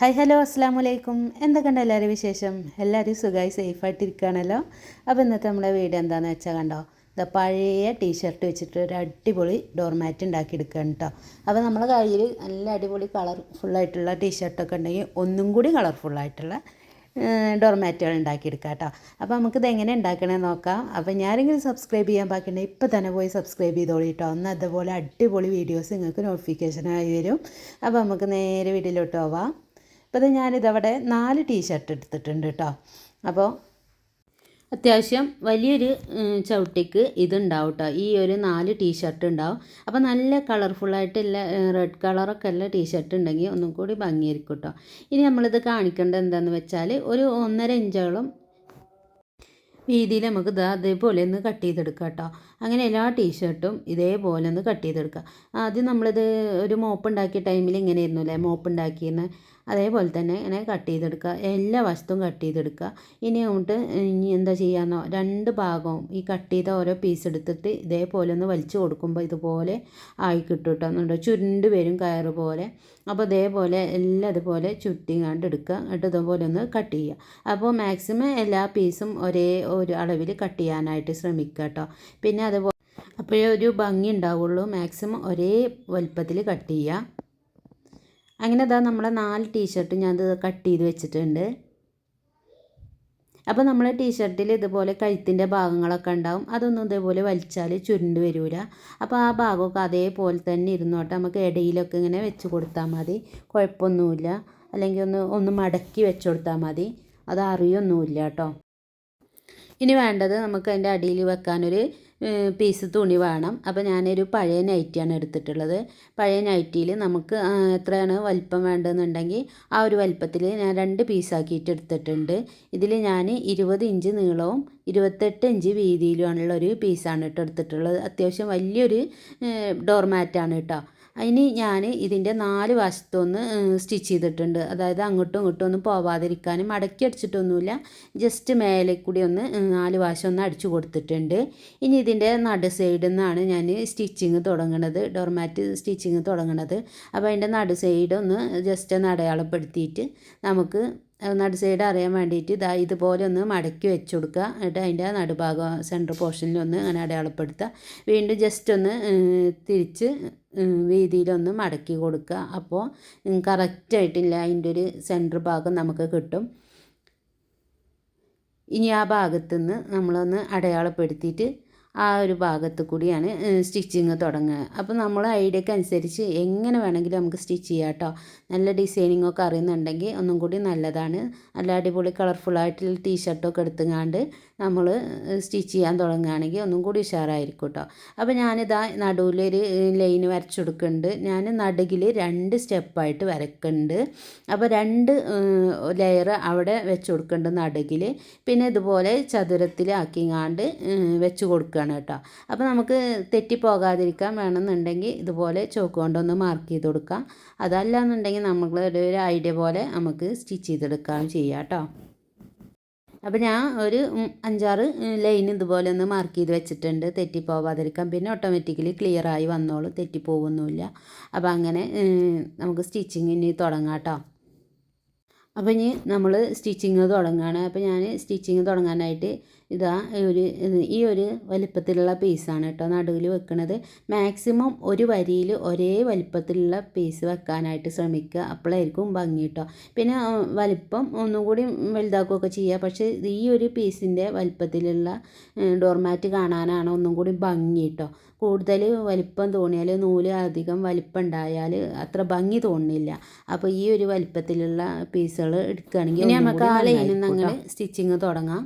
Hi hello അസ്സാം വലൈക്കും എന്തൊക്കെയുണ്ട് എല്ലാവരും വിശേഷം? എല്ലാവരും സുഖമായി സേഫായിട്ടിരിക്കുകയാണല്ലോ. അപ്പോൾ ഇന്നത്തെ നമ്മുടെ വീഡിയോ എന്താണെന്ന് വെച്ചാൽ കണ്ടോ ഇതാ പഴയ ടീഷർട്ട് വെച്ചിട്ട് ഒരു അടിപൊളി ഡോർമാറ്റ് ഉണ്ടാക്കിയെടുക്കുകയാണ് കേട്ടോ. അപ്പോൾ നമ്മുടെ കയ്യിൽ നല്ല അടിപൊളി കളർഫുള്ളായിട്ടുള്ള ടീഷർട്ടൊക്കെ ഉണ്ടെങ്കിൽ ഒന്നും കൂടി കളർഫുള്ളായിട്ടുള്ള ഡോർമാറ്റുകൾ ഉണ്ടാക്കിയെടുക്കാം കേട്ടോ. അപ്പോൾ നമുക്കിത് എങ്ങനെ ഉണ്ടാക്കണമെന്ന് നോക്കാം. അപ്പോൾ ഞാനെങ്കിലും സബ്സ്ക്രൈബ് ചെയ്യാൻ ബാക്കിയുണ്ടെങ്കിൽ ഇപ്പോൾ തന്നെ പോയി സബ്സ്ക്രൈബ് ചെയ്തോളൂ കേട്ടോ. ഒന്ന് അതുപോലെ അടിപൊളി വീഡിയോസ് നിങ്ങൾക്ക് നോട്ടിഫിക്കേഷനായി വരും. അപ്പോൾ നമുക്ക് നേരെ വീഡിയോയിലോട്ട് പോവാം. അപ്പോൾ ഇത് ഞാനിതവിടെ നാല് ടീഷർട്ട് എടുത്തിട്ടുണ്ട് കേട്ടോ അപ്പോൾ അത്യാവശ്യം വലിയൊരു ചവിട്ടിക്ക് ഇതുണ്ടാവും കേട്ടോ ഈ ഒരു നാല് ടീഷർട്ട് ഉണ്ടാവും. അപ്പോൾ നല്ല കളർഫുള്ളായിട്ടുള്ള റെഡ് കളറൊക്കെ ഉള്ള ടീഷർട്ട് ഉണ്ടെങ്കിൽ ഒന്നും കൂടി ഭംഗിയായിരിക്കും കേട്ടോ ഇനി നമ്മളിത് കാണിക്കേണ്ടത് എന്താണെന്ന് വെച്ചാൽ ഒരു ഒന്നര ഇഞ്ചോളം വീതിയിൽ നമുക്ക് ഇത് അതേപോലെ ഒന്ന് കട്ട് ചെയ്തെടുക്കാം കേട്ടോ അങ്ങനെ എല്ലാ ടീഷർട്ടും ഇതേപോലെ ഒന്ന് കട്ട് ചെയ്തെടുക്കുക ആദ്യം നമ്മളിത് ഒരു മോപ്പ് ഉണ്ടാക്കിയ ടൈമിൽ ഇങ്ങനെയായിരുന്നു അല്ലേ മോപ്പ് അതേപോലെ തന്നെ ഇങ്ങനെ കട്ട് ചെയ്തെടുക്കുക. എല്ലാ വശത്തും കട്ട് ചെയ്തെടുക്കുക. ഇനി അങ്ങോട്ട് ഇനി എന്താ ചെയ്യാന്നോ? രണ്ട് ഭാഗവും ഈ കട്ട് ചെയ്ത ഓരോ പീസ് എടുത്തിട്ട് ഇതേപോലെ ഒന്ന് വലിച്ചു കൊടുക്കുമ്പോൾ ഇതുപോലെ ആയി കിട്ടും കേട്ടോ ചുരുണ്ട് വരും കയറ് പോലെ. അപ്പോൾ ഇതേപോലെ എല്ലാം ഇതുപോലെ ചുറ്റിങ്ങാണ്ട് എടുക്കുക. എന്നിട്ട് ഇതുപോലെ ഒന്ന് കട്ട് ചെയ്യുക. അപ്പോൾ മാക്സിമം എല്ലാ പീസും ഒരേ ഒരു അളവിൽ കട്ട് ചെയ്യാനായിട്ട് ശ്രമിക്കുക കേട്ടോ പിന്നെ അതുപോലെ അപ്പോഴേ ഒരു ഭംഗി ഉണ്ടാവുള്ളൂ. മാക്സിമം ഒരേ വലുപ്പത്തിൽ കട്ട് ചെയ്യുക. അങ്ങനെ ഇതാ നമ്മളെ നാല് ടീഷർട്ട് ഞാൻ കട്ട് ചെയ്ത് വെച്ചിട്ടുണ്ട്. അപ്പോൾ നമ്മളെ ടീഷർട്ടിൽ ഇതുപോലെ കഴുത്തിന്റെ ഭാഗങ്ങളൊക്കെ ഉണ്ടാവും. അതൊന്നും ഇതേപോലെ വലിച്ചാൽ ചുരുണ്ട് വരില്ല അപ്പോൾ ആ ഭാഗമൊക്കെ അതേപോലെ തന്നെ ഇരുന്നോട്ടെ. നമുക്ക് ഇടയിലൊക്കെ ഇങ്ങനെ വെച്ച് കൊടുത്താൽ മതി. കുഴപ്പമൊന്നുമില്ല. അല്ലെങ്കിൽ ഒന്ന് ഒന്ന് മടക്കി വെച്ച് കൊടുത്താൽ മതി. അത് അറിയൊന്നുമില്ല കേട്ടോ. ഇനി വേണ്ടത് നമുക്ക് അതിന്റെ അടിയിൽ വെക്കാനൊരു പീസ് തുണി വേണം. അപ്പോൾ ഞാനൊരു പഴയ നൈറ്റിയാണ് എടുത്തിട്ടുള്ളത്. പഴയ നൈറ്റിയിൽ നമുക്ക് എത്രയാണ് വലിപ്പം വേണ്ടതെന്നുണ്ടെങ്കിൽ ആ ഒരു വലിപ്പത്തിൽ ഞാൻ രണ്ട് പീസാക്കിയിട്ട് എടുത്തിട്ടുണ്ട്. ഇതിൽ ഞാൻ ഇരുപത് ഇഞ്ച് നീളവും ഇരുപത്തെട്ട് ഇഞ്ച് വീതിയിലുമുള്ള ഒരു പീസാണ് കേട്ടോ എടുത്തിട്ടുള്ളത്. അത്യാവശ്യം വലിയൊരു ഡോർമാറ്റാണ് കേട്ടോ. അതിന് ഞാൻ ഇതിന്റെ നാല് വശത്തൊന്ന് സ്റ്റിച്ച് ചെയ്തിട്ടുണ്ട്. അതായത് അങ്ങോട്ടും ഇങ്ങോട്ടും ഒന്നും പോവാതിരിക്കാനും മടക്കി അടിച്ചിട്ടൊന്നുമില്ല. ജസ്റ്റ് മേലെ കൂടി ഒന്ന് നാല് വശം ഒന്ന് അടിച്ചു കൊടുത്തിട്ടുണ്ട്. ഇനി ഇതിന്റെ നടു സൈഡിൽ നിന്നാണ് ഞാൻ സ്റ്റിച്ചിങ് തുടങ്ങണത് ഡോർമാറ്റ് സ്റ്റിച്ചിങ് തുടങ്ങണത്. അപ്പോൾ അതിന്റെ നടു സൈഡ് ഒന്ന് ജസ്റ്റ് ഒന്ന് അടയാളപ്പെടുത്തിയിട്ട് നമുക്ക് നടു സൈഡ് അറിയാൻ വേണ്ടിയിട്ട് ഇതാ ഇതുപോലെ ഒന്ന് മടക്കി വെച്ച് കൊടുക്കുക. എന്നിട്ട് അതിന്റെ നടുഭാഗം സെന്റർ പോർഷനിലൊന്ന് അങ്ങനെ അടയാളപ്പെടുത്തുക. വീണ്ടും ജസ്റ്റ് ഒന്ന് തിരിച്ച് വീതിയിലൊന്ന് മടക്കി കൊടുക്കുക. അപ്പോൾ കറക്റ്റായിട്ടില്ല അതിന്റെ ഒരു സെന്റർ ഭാഗം നമുക്ക് കിട്ടും. ഇനി ആ ഭാഗത്തുനിന്ന് നമ്മളൊന്ന് അടയാളപ്പെടുത്തിയിട്ട് ആ ഒരു ഭാഗത്ത് കൂടിയാണ് സ്റ്റിച്ചിങ് തുടങ്ങുക. അപ്പോൾ നമ്മൾ ഐഡിയക്ക് അനുസരിച്ച് എങ്ങനെ വേണമെങ്കിലും നമുക്ക് സ്റ്റിച്ച് ചെയ്യാം കേട്ടോ നല്ല ഡിസൈനിങ് ഒക്കെ അറിയുന്നുണ്ടെങ്കിൽ ഒന്നും കൂടി നല്ലതാണ്. നല്ല അടിപൊളി കളർഫുള്ളായിട്ടുള്ള ടീഷർട്ടൊക്കെ എടുത്തുങ്ങാണ്ട് നമ്മൾ സ്റ്റിച്ച് ചെയ്യാൻ തുടങ്ങുകയാണെങ്കിൽ ഒന്നും കൂടി ഉഷാറായിരിക്കും കേട്ടോ അപ്പോൾ ഞാനിതാ നടുവിലൊരു ലൈൻ വരച്ചു കൊടുക്കുന്നുണ്ട് ഞാൻ നടുകിൽ രണ്ട് സ്റ്റെപ്പായിട്ട് വരക്കുന്നുണ്ട്. അപ്പോൾ രണ്ട് ലെയർ അവിടെ വെച്ച് കൊടുക്കുന്നുണ്ട് നടുകിൽ. പിന്നെ ഇതുപോലെ ചതുരത്തിലാക്കിങ്ങാണ്ട് വെച്ച് കൊടുക്കുകയാണ്. കേട്ടോ. അപ്പോൾ നമുക്ക് തെറ്റിപ്പോകാതിരിക്കാൻ വേണമെന്നുണ്ടെങ്കിൽ ഇതുപോലെ ചോക്ക് കൊണ്ടൊന്ന് മാർക്ക് ചെയ്ത് കൊടുക്കാം. അതല്ല എന്നുണ്ടെങ്കിൽ നമ്മൾ ഒരു ഐഡിയ പോലെ നമുക്ക് സ്റ്റിച്ച് ചെയ്തെടുക്കുകയും ചെയ്യാം കേട്ടോ. അപ്പോൾ ഞാൻ ഒരു അഞ്ചാറ് ലൈൻ ഇതുപോലെ ഒന്ന് മാർക്ക് ചെയ്ത് വെച്ചിട്ടുണ്ട്. തെറ്റിപ്പോവാതിരിക്കാം പിന്നെ ഓട്ടോമാറ്റിക്കലി ക്ലിയർ ആയി വന്നോളും. തെറ്റിപ്പോവൊന്നുമില്ല അപ്പോൾ അങ്ങനെ നമുക്ക് സ്റ്റിച്ചിങ് ഇനി തുടങ്ങാം കേട്ടോ. അപ്പോൾ ഇനി നമ്മൾ സ്റ്റിച്ചിങ് തുടങ്ങുകയാണ് അപ്പോൾ ഞാൻ സ്റ്റിച്ചിങ് തുടങ്ങാനായിട്ട് ഇതാ ഒരു ഈ ഒരു വലിപ്പത്തിലുള്ള പീസാണ് കേട്ടോ നടുവിൽ വെക്കുന്നത് മാക്സിമം ഒരു വരിയിൽ ഒരേ വലിപ്പത്തിലുള്ള പീസ് വെക്കാനായിട്ട് ശ്രമിക്കുക. അപ്പോഴായിരിക്കും ഭംഗി കേട്ടോ. പിന്നെ വലിപ്പം ഒന്നും കൂടി വലുതാക്കുകയൊക്കെ ചെയ്യുക പക്ഷേ ഈ ഒരു പീസിന്റെ വലിപ്പത്തിലുള്ള ഡോർമാറ്റ് കാണാനാണ് ഒന്നും കൂടി ഭംഗി കേട്ടോ. കൂടുതൽ വലിപ്പം തോന്നിയാൽ നൂൽ അധികം വലിപ്പം ഉണ്ടായാൽ അത്ര ഭംഗി തോന്നില്ല അപ്പോൾ ഈ ഒരു വലിപ്പത്തിലുള്ള പീസുകൾ എടുക്കുകയാണെങ്കിൽ ഇനി നമുക്ക് ആ ലൈനിൽ നിന്ന് സ്റ്റിച്ചിങ് തുടങ്ങാം.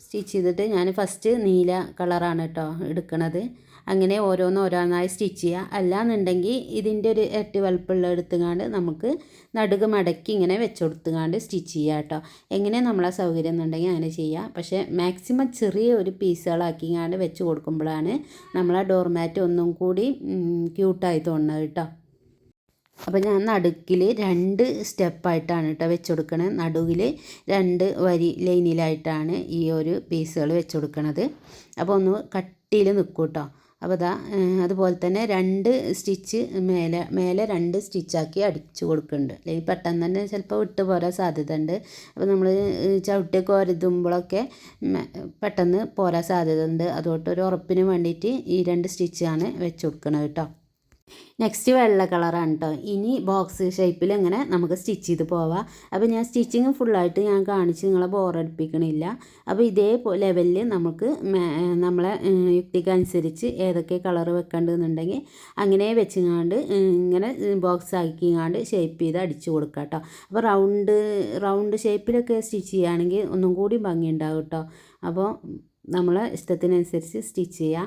സ്റ്റിച്ച് ചെയ്തിട്ട് ഞാൻ ഫസ്റ്റ് നീല കളറാണ് കേട്ടോ എടുക്കണത്. അങ്ങനെ ഓരോന്ന് ഓരോന്നായി സ്റ്റിച്ച് ചെയ്യുക അല്ലാന്നുണ്ടെങ്കിൽ ഇതിന്റെ ഒരു ഇരട്ടി വലുപ്പമുള്ള എടുത്തുങ്ങാണ്ട് നമുക്ക് നടുക് മടക്കി ഇങ്ങനെ വെച്ച് കൊടുത്തുങ്ങാണ്ട് സ്റ്റിച്ച് ചെയ്യുക കേട്ടോ. എങ്ങനെ നമ്മളെ സൗകര്യം എന്നുണ്ടെങ്കിൽ അങ്ങനെ ചെയ്യുക പക്ഷേ മാക്സിമം ചെറിയ ഒരു പീസുകളാക്കിങ്ങാണ്ട് വെച്ച് കൊടുക്കുമ്പോഴാണ് നമ്മളെ ഡോർമാറ്റ് ഒന്നും കൂടി ക്യൂട്ടായി തോന്നുന്നത് കേട്ടോ. അപ്പോൾ ഞാൻ നടുക്കിൽ രണ്ട് സ്റ്റെപ്പായിട്ടാണ് കേട്ടോ വെച്ച് കൊടുക്കണത് നടുവിൽ രണ്ട് വരി ലൈനിലായിട്ടാണ് ഈ ഒരു പീസുകൾ വെച്ച് അപ്പോൾ ഒന്ന് കട്ടിയിൽ നിൽക്കും കേട്ടോ. അപ്പോൾ ഇതാ അതുപോലെ തന്നെ രണ്ട് സ്റ്റിച്ച് മേലെ മേലെ രണ്ട് സ്റ്റിച്ചാക്കി അടിച്ചു കൊടുക്കുന്നുണ്ട്. അല്ലെങ്കിൽ പെട്ടെന്ന് തന്നെ ചിലപ്പോൾ വിട്ട് പോരാൻ സാധ്യത ഉണ്ട് അപ്പോൾ നമ്മൾ ചവിട്ടിയൊക്കെ ഒരുതുമ്പോഴൊക്കെ പെട്ടെന്ന് പോരാൻ സാധ്യത ഉണ്ട് അതുകൊണ്ട് ഒരു ഉറപ്പിന് വേണ്ടിയിട്ട് ഈ രണ്ട് സ്റ്റിച്ചാണ് വെച്ച് കൊടുക്കുന്നത് കേട്ടോ. നെക്സ്റ്റ് വെള്ള കളറാണ് കേട്ടോ ഇനി ബോക്സ് ഷേപ്പിൽ ഇങ്ങനെ നമുക്ക് സ്റ്റിച്ച് ചെയ്ത് പോവാം. അപ്പോൾ ഞാൻ സ്റ്റിച്ചിങ് ഫുള്ളായിട്ട് ഞാൻ കാണിച്ച് നിങ്ങളെ ബോറടിപ്പിക്കണില്ല അപ്പോൾ ഇതേ ലെവലിൽ നമുക്ക് നമ്മളെ യുക്തിക്കനുസരിച്ച് ഏതൊക്കെ കളർ വെക്കേണ്ടതെന്നുണ്ടെങ്കിൽ അങ്ങനെ വെച്ചുങ്ങാണ്ട് ഇങ്ങനെ ബോക്സ് ആക്കിങ്ങാണ്ട് ഷേപ്പ് ചെയ്ത് അടിച്ചു കൊടുക്കാം കേട്ടോ അപ്പോൾ റൗണ്ട് റൗണ്ട് ഷേപ്പിലൊക്കെ സ്റ്റിച്ച് ചെയ്യുകയാണെങ്കിൽ ഒന്നും കൂടി ഭംഗി ഉണ്ടാവും കേട്ടോ അപ്പോൾ നമ്മളെ ഇഷ്ടത്തിനനുസരിച്ച് സ്റ്റിച്ച് ചെയ്യാം.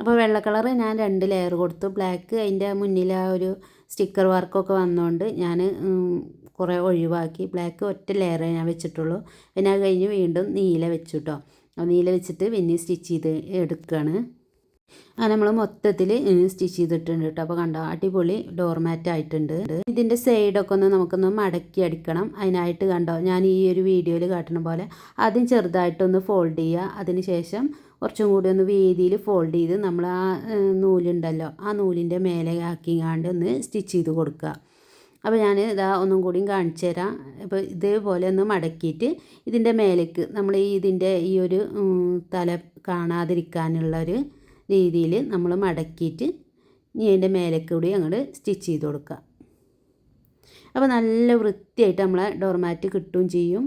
അപ്പോൾ വെള്ള കളർ ഞാൻ രണ്ട് ലെയർ കൊടുത്തു. ബ്ലാക്ക് അതിന്റെ മുന്നിൽ ആ ഒരു സ്റ്റിക്കർ വർക്കൊക്കെ വന്നതുകൊണ്ട് ഞാൻ കുറേ ഒഴിവാക്കി. ബ്ലാക്ക് ഒറ്റ ലെയറേ ഞാൻ വെച്ചിട്ടുള്ളൂ. പിന്നെ അത് കഴിഞ്ഞ് വീണ്ടും നീല വെച്ചു കേട്ടോ നീല വെച്ചിട്ട് പിന്നെ സ്റ്റിച്ച് ചെയ്ത് എടുക്കുകയാണ് ആ നമ്മൾ മൊത്തത്തിൽ സ്റ്റിച്ച് ചെയ്തിട്ടുണ്ട് കേട്ടോ അപ്പോൾ കണ്ടോ അടിപൊളി ഡോർമാറ്റ് ആയിട്ടുണ്ട്. ഇതിന്റെ സൈഡൊക്കെ ഒന്ന് നമുക്കൊന്ന് മടക്കി അടിക്കണം. അതിനായിട്ട് കണ്ടോ ഞാൻ ഈ ഒരു വീഡിയോയിൽ കാട്ടുന്ന പോലെ ആദ്യം ചെറുതായിട്ടൊന്ന് ഫോൾഡ് ചെയ്യുക. അതിന് ശേഷം കുറച്ചും കൂടി ഒന്ന് വേദിയിൽ ഫോൾഡ് ചെയ്ത് നമ്മൾ ആ നൂലുണ്ടല്ലോ ആ നൂലിന്റെ മേലെ ആക്കിങ്ങാണ്ട് ഒന്ന് സ്റ്റിച്ച് ചെയ്ത് കൊടുക്കുക. അപ്പോൾ ഞാൻ ഇതാ ഒന്നും കൂടിയും കാണിച്ചു തരാം. അപ്പോൾ ഇതേപോലെ ഒന്ന് മടക്കിയിട്ട് ഇതിന്റെ മേലേക്ക് നമ്മൾ ഈ ഇതിന്റെ ഈ ഒരു തല കാണാതിരിക്കാനുള്ളൊരു രീതിയിൽ നമ്മൾ മടക്കിയിട്ട് ഇനി അതിന്റെ മേലേക്ക് കൂടി അങ്ങോട്ട് സ്റ്റിച്ച് ചെയ്ത് കൊടുക്കുക. അപ്പോൾ നല്ല വൃത്തിയായിട്ട് നമ്മളെ ഡോർമാറ്റ് കിട്ടുകയും ചെയ്യും.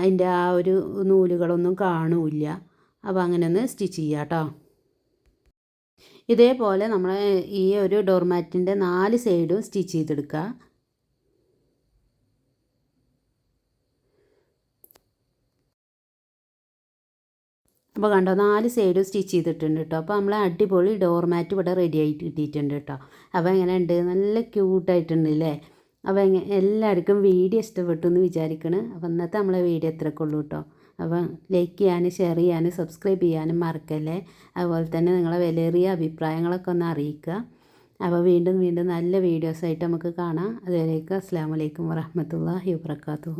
അതിന്റെ ആ ഒരു നൂലുകളൊന്നും കാണൂല്ല അപ്പോൾ അങ്ങനെ ഒന്ന് സ്റ്റിച്ച് ചെയ്യുക കേട്ടോ ഇതേപോലെ നമ്മൾ ഈ ഒരു ഡോർമാറ്റിന്റെ നാല് സൈഡും സ്റ്റിച്ച് ചെയ്തെടുക്കുക. അപ്പോൾ കണ്ടോ നാല് സൈഡും സ്റ്റിച്ച് ചെയ്തിട്ടുണ്ട് കേട്ടോ അപ്പോൾ നമ്മൾ അടിപൊളി ഡോർമാറ്റ് ഇവിടെ റെഡി ആയിട്ട് കിട്ടിയിട്ടുണ്ട് കേട്ടോ അപ്പോൾ എങ്ങനെ ഉണ്ട് നല്ല ക്യൂട്ടായിട്ടുണ്ട് അല്ലേ അപ്പോൾ എല്ലാവർക്കും വീഡിയോ ഇഷ്ടപ്പെട്ടു എന്ന് വിചാരിക്കണ്. അപ്പോൾ ഇന്നത്തെ നമ്മളെ വീഡിയോ എത്രക്കുള്ളൂ കേട്ടോ അപ്പം ലൈക്ക് ചെയ്യാനും ഷെയർ ചെയ്യാനും സബ്സ്ക്രൈബ് ചെയ്യാനും മറക്കല്ലേ? അതുപോലെ തന്നെ നിങ്ങളെ വിലയേറിയ അഭിപ്രായങ്ങളൊക്കെ ഒന്ന് അറിയിക്കുക. അപ്പോൾ വീണ്ടും വീണ്ടും നല്ല വീഡിയോസായിട്ട് നമുക്ക് കാണാം. അതുവരേക്കും അസ്സാം വലൈക്കും വറഹമത്തല്ലാഹി വാത്തു